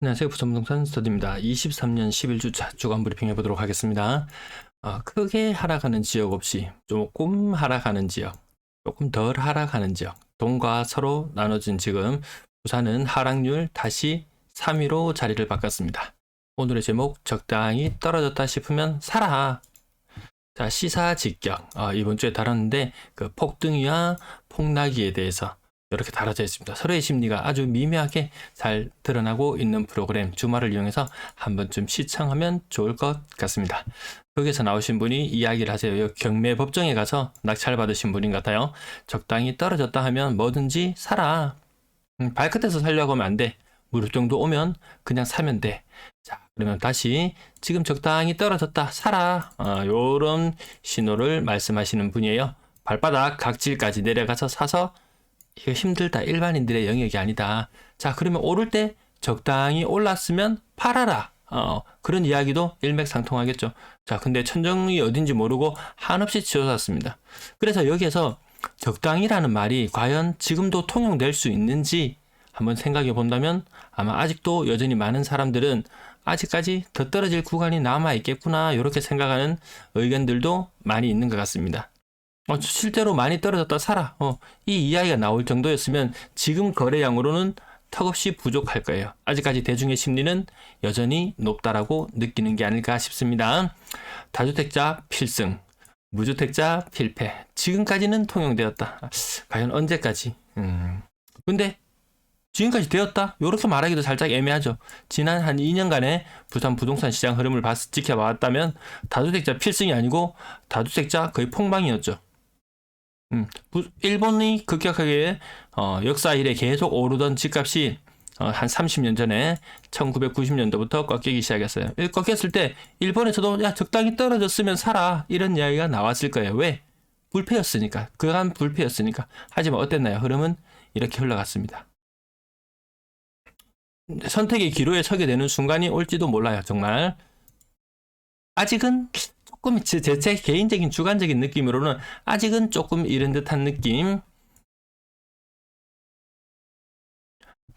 안녕하세요. 부천부동산 스터디입니다. 23년 11주차 주간 브리핑 해보도록 하겠습니다. 어, 크게 하락하는 지역 없이 조금 하락하는 지역, 조금 덜 하락하는 지역, 동과 서로 나눠진 지금 부산은 하락률 다시 3위로 자리를 바꿨습니다. 오늘의 제목 적당히 떨어졌다 싶으면 사라. 자 시사 직격 어, 이번 주에 다뤘는데 그 폭등이와 폭락기에 대해서 이렇게 다뤄져 있습니다. 서로의 심리가 아주 미묘하게 잘 드러나고 있는 프로그램 주말을 이용해서 한 번쯤 시청하면 좋을 것 같습니다. 여기서 나오신 분이 이야기를 하세요. 경매 법정에 가서 낙찰 받으신 분인 것 같아요. 적당히 떨어졌다 하면 뭐든지 사라. 음, 발끝에서 살려고 하면 안 돼. 무릎 정도 오면 그냥 사면 돼. 자, 그러면 다시 지금 적당히 떨어졌다. 사라. 어, 요런 신호를 말씀하시는 분이에요. 발바닥 각질까지 내려가서 사서 이거 힘들다. 일반인들의 영역이 아니다. 자, 그러면 오를 때 적당히 올랐으면 팔아라. 어, 그런 이야기도 일맥상통하겠죠. 자, 근데 천정이 어딘지 모르고 한없이 치솟았습니다. 그래서 여기에서 적당이라는 말이 과연 지금도 통용될 수 있는지 한번 생각해 본다면 아마 아직도 여전히 많은 사람들은 아직까지 더 떨어질 구간이 남아 있겠구나 이렇게 생각하는 의견들도 많이 있는 것 같습니다. 어, 실제로 많이 떨어졌다 사라. 어, 이 이야기가 나올 정도였으면 지금 거래량으로는 턱없이 부족할 거예요. 아직까지 대중의 심리는 여전히 높다라고 느끼는 게 아닐까 싶습니다. 다주택자 필승, 무주택자 필패. 지금까지는 통용되었다. 과연 언제까지? 음. 근데 지금까지 되었다? 이렇게 말하기도 살짝 애매하죠. 지난 한 2년간의 부산 부동산 시장 흐름을 봤, 지켜봤다면 다주택자 필승이 아니고 다주택자 거의 폭망이었죠. 음, 부, 일본이 급격하게 어, 역사 이래 계속 오르던 집값이 어, 한 30년 전에 1990년도부터 꺾이기 시작했어요. 이 꺾였을 때 일본에서도 야 적당히 떨어졌으면 사라 이런 이야기가 나왔을 거예요. 왜? 불패였으니까. 그간 불패였으니까. 하지만 어땠나요? 흐름은 이렇게 흘러갔습니다. 선택의 기로에 서게 되는 순간이 올지도 몰라요. 정말. 아직은 조금 제, 제 개인적인 주관적인 느낌으로는 아직은 조금 이른 듯한 느낌.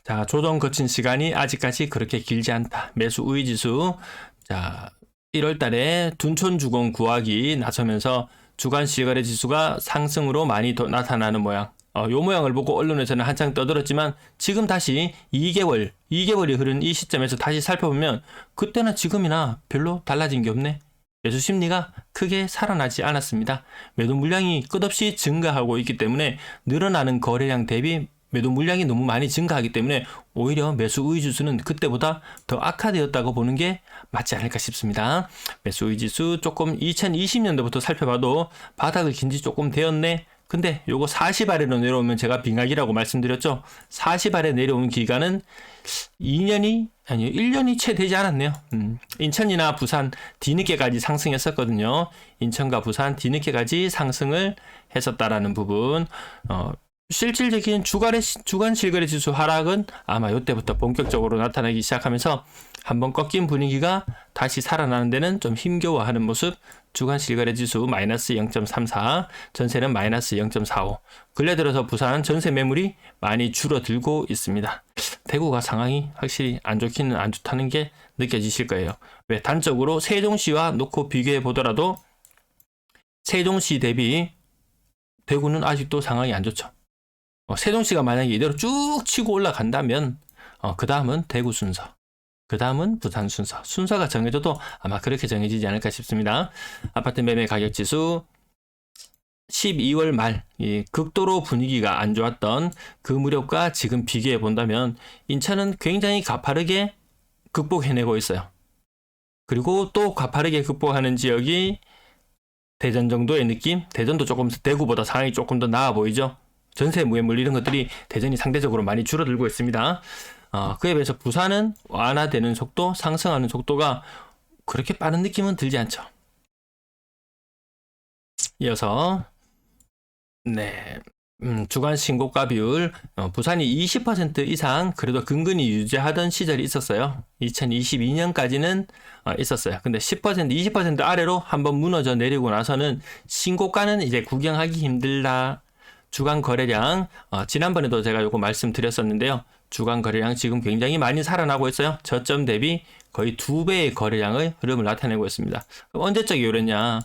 자, 조정 거친 시간이 아직까지 그렇게 길지 않다. 매수 우위 지수. 자, 1월 달에 둔촌 주공 구하기 나서면서 주간 실거래 지수가 상승으로 많이 나타나는 모양. 어, 요 모양을 보고 언론에서는 한창 떠들었지만 지금 다시 2개월, 2개월이 흐른 이 시점에서 다시 살펴보면 그때나 지금이나 별로 달라진 게 없네. 매수 심리가 크게 살아나지 않았습니다. 매도 물량이 끝없이 증가하고 있기 때문에 늘어나는 거래량 대비 매도 물량이 너무 많이 증가하기 때문에 오히려 매수 우위 지수는 그때보다 더 악화되었다고 보는 게 맞지 않을까 싶습니다. 매수 우위 지수 조금 2020년도부터 살펴봐도 바닥을 긴 지 조금 되었네. 근데 요거 40아래로 내려오면 제가 빙하기라고 말씀드렸죠. 40아래 내려온 기간은 2년이 아니요 1년이 채 되지 않았네요. 음, 인천이나 부산 뒤늦게까지 상승했었거든요. 인천과 부산 뒤늦게까지 상승을 했었다라는 부분. 어, 실질적인 주간의 주간 실거래 지수 하락은 아마 이때부터 본격적으로 나타나기 시작하면서 한번 꺾인 분위기가 다시 살아나는 데는 좀 힘겨워하는 모습. 주간 실거래 지수 마이너스 0.34, 전세는 마이너스 0.45. 근래 들어서 부산 전세 매물이 많이 줄어들고 있습니다. 대구가 상황이 확실히 안 좋기는 안 좋다는 게 느껴지실 거예요. 왜 단적으로 세종시와 놓고 비교해 보더라도 세종시 대비 대구는 아직도 상황이 안 좋죠. 어, 세종시가 만약에 이대로 쭉 치고 올라간다면 어, 그 다음은 대구 순서. 그 다음은 부산 순서. 순서가 정해져도 아마 그렇게 정해지지 않을까 싶습니다. 아파트 매매 가격 지수 12월 말, 이 극도로 분위기가 안 좋았던 그 무렵과 지금 비교해 본다면 인천은 굉장히 가파르게 극복해내고 있어요. 그리고 또 가파르게 극복하는 지역이 대전 정도의 느낌? 대전도 조금 대구보다 상황이 조금 더 나아 보이죠? 전세 무예물 이런 것들이 대전이 상대적으로 많이 줄어들고 있습니다. 어, 그에 비해서 부산은 완화되는 속도, 상승하는 속도가 그렇게 빠른 느낌은 들지 않죠. 이어서 네. 음, 주간 신고가 비율 어, 부산이 20% 이상 그래도 근근히 유지하던 시절이 있었어요. 2022년까지는 어, 있었어요. 근데 10% 20% 아래로 한번 무너져 내리고 나서는 신고가는 이제 구경하기 힘들다. 주간 거래량 어, 지난번에도 제가 요거 말씀드렸었는데요. 주간 거래량 지금 굉장히 많이 살아나고 있어요. 저점 대비 거의 두 배의 거래량의 흐름을 나타내고 있습니다. 언제적 요랬냐?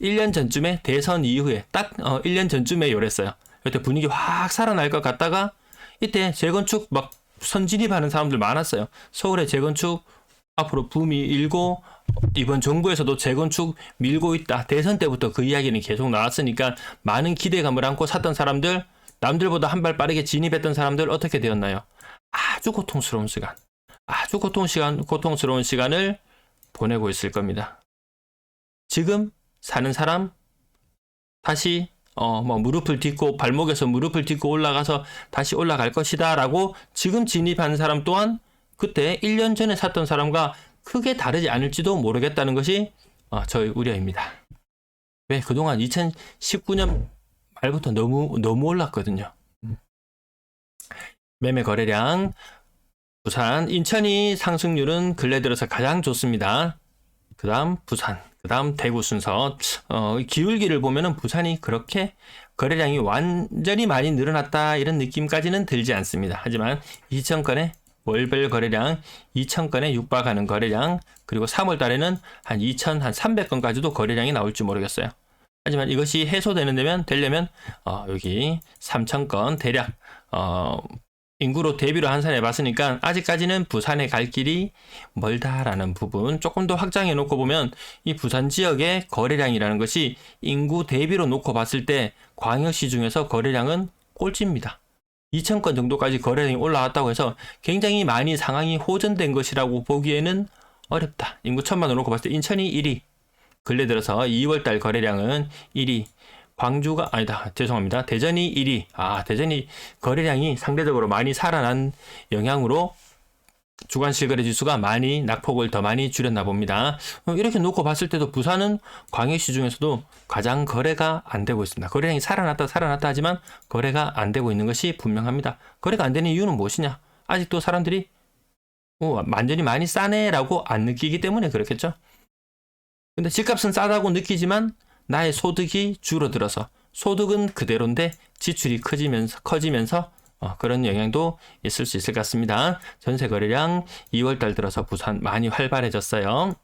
1년 전쯤에 대선 이후에 딱 어, 1년 전쯤에 요랬어요. 이때 분위기 확 살아날 것 같다가 이때 재건축 막 선진입하는 사람들 많았어요. 서울의 재건축 앞으로 붐이 일고 이번 정부에서도 재건축 밀고 있다. 대선 때부터 그 이야기는 계속 나왔으니까 많은 기대감을 안고 샀던 사람들, 남들보다 한 발 빠르게 진입했던 사람들 어떻게 되었나요? 아주 고통스러운 시간, 아주 고통 시간, 고통스러운 시간을 보내고 있을 겁니다. 지금 사는 사람 다시 어 뭐 무릎을 딛고 발목에서 무릎을 딛고 올라가서 다시 올라갈 것이다라고 지금 진입한 사람 또한 그때 1년 전에 샀던 사람과 크게 다르지 않을지도 모르겠다는 것이 어, 저희 우려입니다. 왜 그동안 2019년 말부터 너무 너무 올랐거든요. 매매 거래량 부산, 인천이 상승률은 근래 들어서 가장 좋습니다. 그 다음 부산, 그 다음 대구 순서. 어, 기울기를 보면은 부산이 그렇게 거래량이 완전히 많이 늘어났다 이런 느낌까지는 들지 않습니다. 하지만 2,000건의 월별 거래량, 2,000건에 육박하는 거래량, 그리고 3월 달에는 한 2,000, 한 300건까지도 거래량이 나올지 모르겠어요. 하지만 이것이 해소되는 데면 되려면 어, 여기 3,000건 대략 어, 인구로 대비로 한산해 봤으니까 아직까지는 부산에 갈 길이 멀다라는 부분 조금 더 확장해 놓고 보면 이 부산 지역의 거래량이라는 것이 인구 대비로 놓고 봤을 때 광역시 중에서 거래량은 꼴찌입니다. 2,000건 정도까지 거래량이 올라왔다고 해서 굉장히 많이 상황이 호전된 것이라고 보기에는 어렵다. 인구 천만으로 놓고 봤을 때 인천이 1위. 근래 들어서 2월달 거래량은 1위. 광주가 아니다 죄송합니다 대전이 1위 아 대전이 거래량이 상대적으로 많이 살아난 영향으로 주간 실거래 지수가 많이 낙폭을 더 많이 줄였나 봅니다. 어, 이렇게 놓고 봤을 때도 부산은 광역시 중에서도 가장 거래가 안 되고 있습니다. 거래량이 살아났다 살아났다 하지만 거래가 안 되고 있는 것이 분명합니다. 거래가 안 되는 이유는 무엇이냐? 아직도 사람들이 어, 완전히 많이 싸네라고 안 느끼기 때문에 그렇겠죠. 근데 집값은 싸다고 느끼지만 나의 소득이 줄어들어서 소득은 그대로인데 지출이 커지면서 커지면서 어, 그런 영향도 있을 수 있을 것 같습니다. 전세 거래량 2월 달 들어서 부산 많이 활발해졌어요.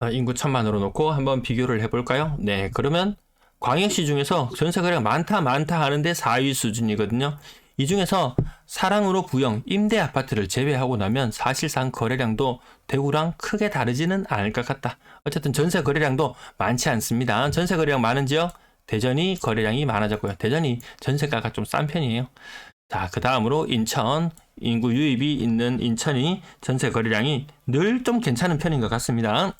어, 인구 천만으로 놓고 한번 비교를 해볼까요? 네, 그러면 광역시 중에서 전세 거래가 많다 많다 하는데 4위 수준이거든요. 이 중에서 사랑으로 부영, 임대 아파트를 제외하고 나면 사실상 거래량도 대구랑 크게 다르지는 않을 것 같다. 어쨌든 전세 거래량도 많지 않습니다. 전세 거래량 많은 지역, 대전이 거래량이 많아졌고요. 대전이 전세가가 좀 싼 편이에요. 자, 그 다음으로 인천, 인구 유입이 있는 인천이 전세 거래량이 늘 좀 괜찮은 편인 것 같습니다.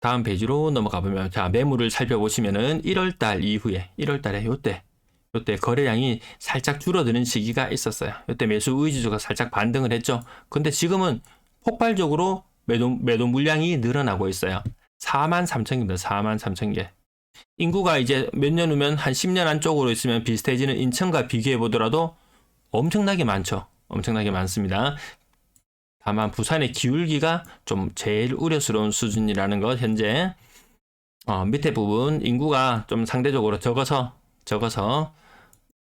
다음 페이지로 넘어가 보면, 자, 매물을 살펴보시면은 1월달 이후에, 1월달에 요때, 요때 거래량이 살짝 줄어드는 시기가 있었어요. 요때 매수 의지주가 살짝 반등을 했죠. 근데 지금은 폭발적으로 매도, 매도 물량이 늘어나고 있어요. 4만 3천 개입니다. 4만 3천 개. 인구가 이제 몇 년 후면 한 10년 안쪽으로 있으면 비슷해지는 인천과 비교해 보더라도 엄청나게 많죠. 엄청나게 많습니다. 다만 부산의 기울기가 좀 제일 우려스러운 수준이라는 것 현재 어, 밑에 부분 인구가 좀 상대적으로 적어서 적어서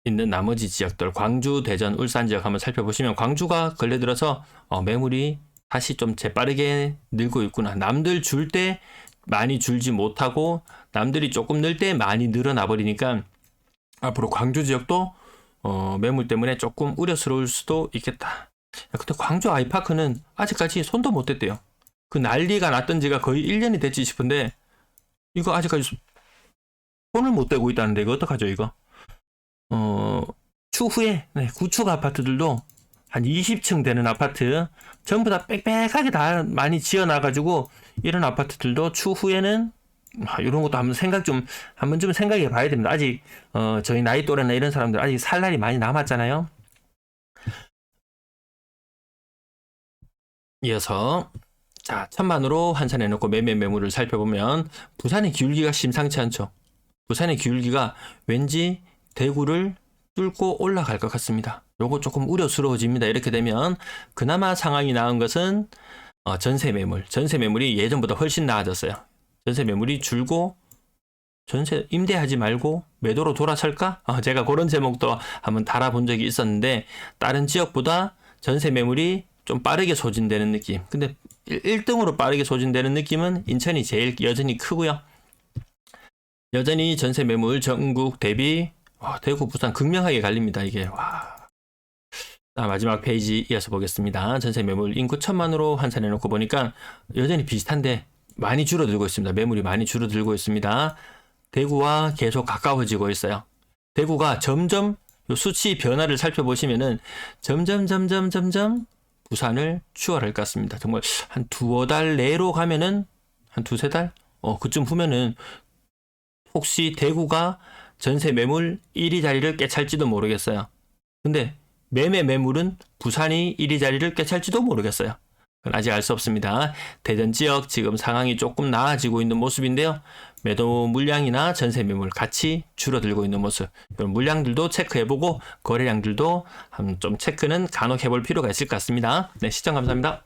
있는 나머지 지역들 광주, 대전, 울산 지역 한번 살펴보시면 광주가 근래 들어서 어, 매물이 다시 좀 재빠르게 늘고 있구나. 남들 줄 때 많이 줄지 못하고 남들이 조금 늘 때 많이 늘어나 버리니까 앞으로 광주 지역도 어, 매물 때문에 조금 우려스러울 수도 있겠다. 야, 근데 광주 아이파크는 아직까지 손도 못 댔대요. 그 난리가 났던 지가 거의 1년이 됐지 싶은데 이거 아직까지 손을 못 대고 있다는데 이거 어떡하죠 이거? 어, 추후에 네, 구축 아파트들도 한 20층 되는 아파트 전부 다 빽빽하게 다 많이 지어 놔가지고 이런 아파트들도 추후에는 아, 이런 것도 한번 생각 좀 한번 좀 생각해 봐야 됩니다. 아직 어, 저희 나이 또래나 이런 사람들 아직 살 날이 많이 남았잖아요. 이어서 자 천만으로 환산해 놓고 매매 매물을 살펴보면 부산의 기울기가 심상치 않죠. 부산의 기울기가 왠지 대구를 뚫고 올라갈 것 같습니다. 요거 조금 우려스러워집니다. 이렇게 되면 그나마 상황이 나은 것은 어, 전세 매물, 전세 매물이 예전보다 훨씬 나아졌어요. 전세 매물이 줄고 전세 임대하지 말고 매도로 돌아설까? 어, 제가 그런 제목도 한번 달아본 적이 있었는데 다른 지역보다 전세 매물이 좀 빠르게 소진되는 느낌. 근데 1등으로 빠르게 소진되는 느낌은 인천이 제일 여전히 크고요. 여전히 전세 매물 전국 대비 와, 대구, 부산 극명하게 갈립니다. 이게 와. 자, 마지막 페이지 이어서 보겠습니다. 전세 매물 인구 천만으로 환산해 놓고 보니까 여전히 비슷한데 많이 줄어들고 있습니다. 매물이 많이 줄어들고 있습니다. 대구와 계속 가까워지고 있어요. 대구가 점점 요 수치 변화를 살펴보시면은 점점 점점 점점 부산을 추월할 것 같습니다. 정말 한 두어 달 내로 가면은 한 두세 달? 어, 그쯤 후면은 혹시 대구가 전세 매물 1위 자리를 깨찰지도 모르겠어요. 근데 매매 매물은 부산이 1위 자리를 깨찰지도 모르겠어요. 아직 알 수 없습니다. 대전 지역 지금 상황이 조금 나아지고 있는 모습인데요. 매도 물량이나 전세 매물 같이 줄어들고 있는 모습. 이런 물량들도 체크해보고 거래량들도 한좀 체크는 간혹 해볼 필요가 있을 것 같습니다. 네, 시청 감사합니다.